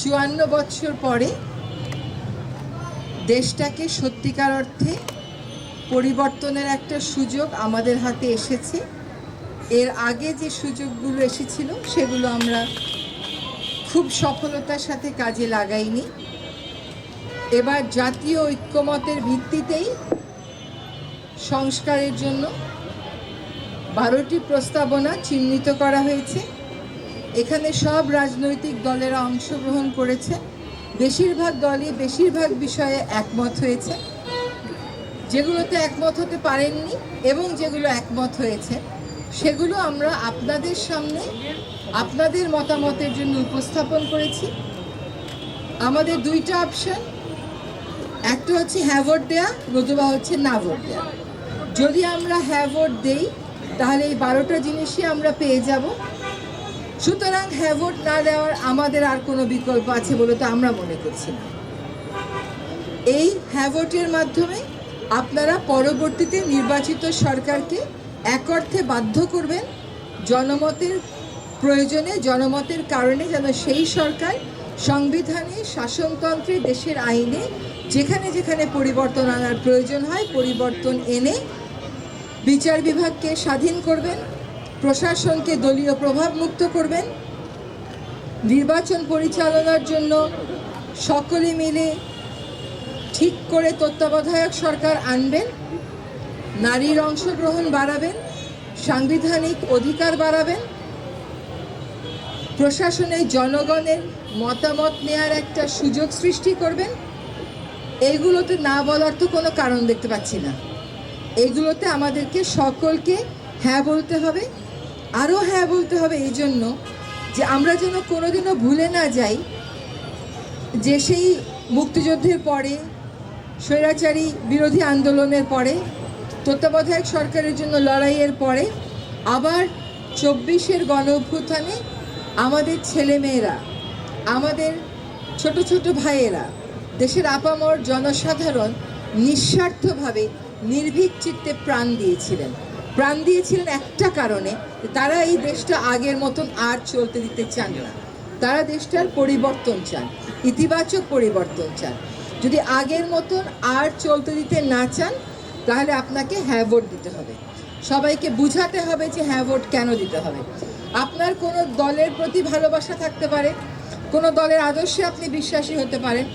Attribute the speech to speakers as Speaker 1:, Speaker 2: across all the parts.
Speaker 1: চুয়ান্ন বছর পরে দেশটাকে সত্যিকার অর্থে পরিবর্তনের একটা সুযোগ আমাদের হাতে এসেছে। এর আগে যে সুযোগগুলো এসেছিল, সেগুলো আমরা খুব সফলতার সাথে কাজে লাগাইনি। এবার জাতীয় ঐক্যমতের ভিত্তিতেই সংস্কারের জন্য বারোটি প্রস্তাবনা চিহ্নিত করা হয়েছে। এখানে সব রাজনৈতিক দলেরা অংশগ্রহণ করেছে। বেশিরভাগ দলই বেশিরভাগ বিষয়ে একমত হয়েছে। যেগুলোতে একমত হতে পারেননি এবং যেগুলো একমত হয়েছে, সেগুলো আমরা আপনাদের সামনে, আপনাদের মতামতের জন্য উপস্থাপন করেছি। আমাদের দুইটা অপশান একটা হচ্ছে হ্যাঁ ভোট দেওয়া নতুবা হচ্ছে না ভোট দেওয়া যদি আমরা হ্যাঁ ভোট দেই, তাহলে এই বারোটা জিনিসই আমরা পেয়ে যাব। সুতরাং হ্যাঁ ভোট না দেওয়ার আমাদের আর কোনো বিকল্প আছে বলে তো আমরা মনে করছি না। এই হ্যাঁ ভোটের মাধ্যমে আপনারা পরবর্তীতে নির্বাচিত সরকারকে এক অর্থে বাধ্য করবেন জনমতের প্রয়োজনে, জনমতের কারণে যেন সেই সরকার সংবিধানে, শাসনতন্ত্রে, দেশের আইনে যেখানে যেখানে পরিবর্তন আনার প্রয়োজন হয়, পরিবর্তন এনে বিচার বিভাগকে স্বাধীন করবেন। প্রশাসনকে দলীয় প্রভাব মুক্ত করবেন। নির্বাচন পরিচালনার জন্য সকলে মিলে ঠিক করে তত্ত্বাবধায়ক সরকার আনবেন, নারীর অংশগ্রহণ বাড়াবেন, সাংবিধানিক অধিকার বাড়াবেন। প্রশাসনে জনগণের মতামত নেয়ার একটা সুযোগ সৃষ্টি করবেন। এইগুলোতে না বলার তো কোনো কারণ দেখতে পাচ্ছি না। এগুলোতে আমাদেরকে সকলকে হ্যাঁ বলতে হবে। আরও হ্যাঁ বলতে হবে এই জন্য যে আমরা যেন কোনোদিনও ভুলে না যাই যে সেই মুক্তিযুদ্ধের পরে, স্বৈরাচারী বিরোধী আন্দোলনের পরে, তত্ত্বাবধায়ক সরকারের জন্য লড়াইয়ের পরে আবার চব্বিশের গণ অভ্যুত্থানে আমাদের ছেলেমেয়েরা, আমাদের ছোট ছোট ভাইয়েরা, দেশের আপামর জনসাধারণ নিঃস্বার্থভাবে নির্ভীক চিত্তে প্রাণ দিয়েছিলেন। প্রাণ দিয়েছিলেন একটা কারণে তারা এই দেশটা আগের মতন আর চলতে দিতে চান না। তারা দেশটার পরিবর্তন চান, ইতিবাচক পরিবর্তন চান। যদি আগের মতন আর চলতে দিতে না চান, তাহলে আপনাকে হ্যাঁ ভোট দিতে হবে। সবাইকে বুঝাতে হবে যে হ্যাঁ ভোট কেন দিতে হবে। আপনার কোনো দলের প্রতি ভালোবাসা থাকতে পারে, কোনো দলের আদর্শে আপনি বিশ্বাসী হতে পারেন।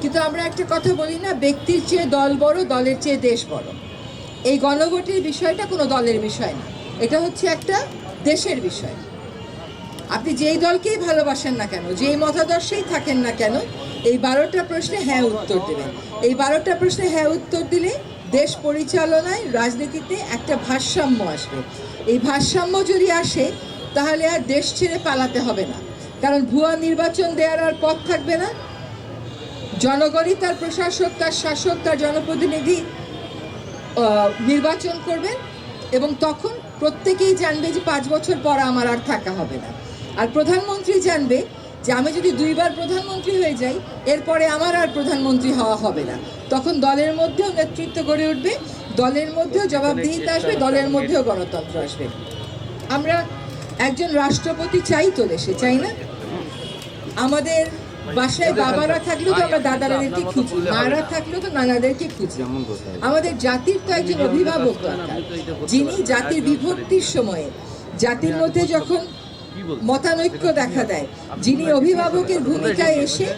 Speaker 1: কিন্তু আমরা একটা কথা বলি না, ব্যক্তির চেয়ে দল বড়, দলের চেয়ে দেশ বড়। এই গণভোটের বিষয়টা কোনো দলের বিষয় না। এটা হচ্ছে একটা দেশের বিষয়। আপনি যেই দলকেই ভালোবাসেন না কেন, যেই মতাদর্শেই থাকেন না কেন, এই বারোটা প্রশ্নে হ্যাঁ উত্তর দেবেন। এই বারোটা প্রশ্নে হ্যাঁ উত্তর দিলে দেশ পরিচালনায়, রাজনীতিতে একটা ভারসাম্য আসবে। এই ভারসাম্য যদি আসে, তাহলে আর দেশ ছেড়ে পালাতে হবে না। কারণ ভুয়া নির্বাচন দেওয়ার আর পথ থাকবে না। জনগণই তার প্রশাসক, তার শাসক, তার জনপ্রতিনিধি নির্বাচন করবেন এবং তখন প্রত্যেকেই জানবে যে পাঁচ বছর পর আমার আর থাকা হবে না। আর প্রধানমন্ত্রী জানবে যে আমি যদি দুইবার প্রধানমন্ত্রী হয়ে যাই, এরপরে আমার আর প্রধানমন্ত্রী হওয়া হবে না। তখন দলের মধ্যেও নেতৃত্ব গড়ে উঠবে, দলের মধ্যেও জবাবদিহিতা আসবে, দলের মধ্যেও গণতন্ত্র আসবে। আমরা একজন রাষ্ট্রপতি চাই তো দেশে, চাই না? আমাদের বাসায় বাবারা থাকলেও তো আমরা দাদাদেরকে খুঁজি, মারা থাকলেও তো নানাদেরকে খুঁজি। আমাদের জাতির তো একজন অভিভাবক দরকার, যিনি জাতির বিভক্তির সময়ে, জাতির মধ্যে যখন মতানৈক্য দেখা দেয়, যিনি অভিভাবকের ভূমিকায় এসে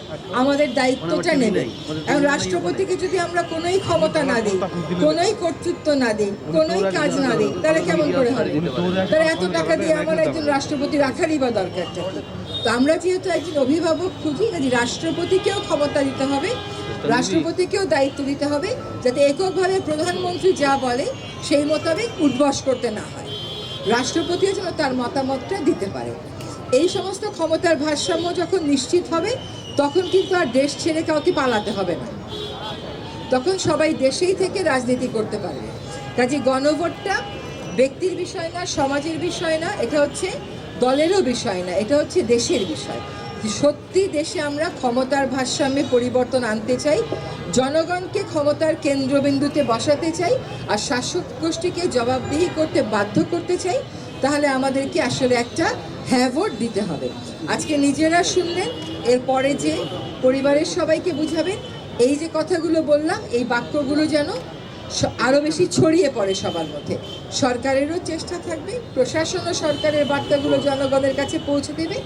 Speaker 1: আমাদের দায়িত্বটা নেবেন। এবং রাষ্ট্রপতিকে যদি আমরা কোনোই ক্ষমতা না দিই, কোনোই কর্তৃত্ব না দিই, কোনোই কাজ না দিই, তাহলে কেমন করে হবে? তাহলে এত টাকা দিয়ে আমার একজন রাষ্ট্রপতি রাখারই বা দরকারটা কি? তো আমরা যেহেতু একজন অভিভাবক খুঁজি কাজে রাষ্ট্রপতিকেও ক্ষমতা দিতে হবে রাষ্ট্রপতিকেও দায়িত্ব দিতে হবে যাতে এককভাবে প্রধানমন্ত্রী যা বলে সেই মোতাবেক উদ্বাস করতে না হয়। রাষ্ট্রপতিও যেন তার মতামতটা দিতে পারে। এই সমস্ত ক্ষমতার ভারসাম্য যখন নিশ্চিত হবে তখন কিন্তু আর দেশ ছেড়ে কাউকে পালাতে হবে না। তখন সবাই দেশেই থেকে রাজনীতি করতে পারবে। কাজে গণভোটটা ব্যক্তির বিষয় না সমাজের বিষয় না এটা হচ্ছে দলেরও বিষয় না, এটা হচ্ছে দেশের বিষয়। সত্যি দেশে আমরা ক্ষমতার ভারসাম্যে পরিবর্তন আনতে চাই, জনগণকে ক্ষমতার কেন্দ্রবিন্দুতে বসাতে চাই, আর শাসক গোষ্ঠীকে জবাবদিহি করতে বাধ্য করতে চাই, তাহলে আমাদেরকে আসলে একটা হ্যাঁ ভোট দিতে হবে। আজকে নিজেরা শুনলেন, এরপরে যে পরিবারের সবাইকে বুঝাবেন, এই যে কথাগুলো বললাম, এই বাক্যগুলো যেন স- আরও বেশি ছড়িয়ে পড়ে সবার মধ্যে। সরকারেরও চেষ্টা থাকবে, প্রশাসন ও সরকারের বার্তাগুলো জনগণের কাছে পৌঁছে দেবে।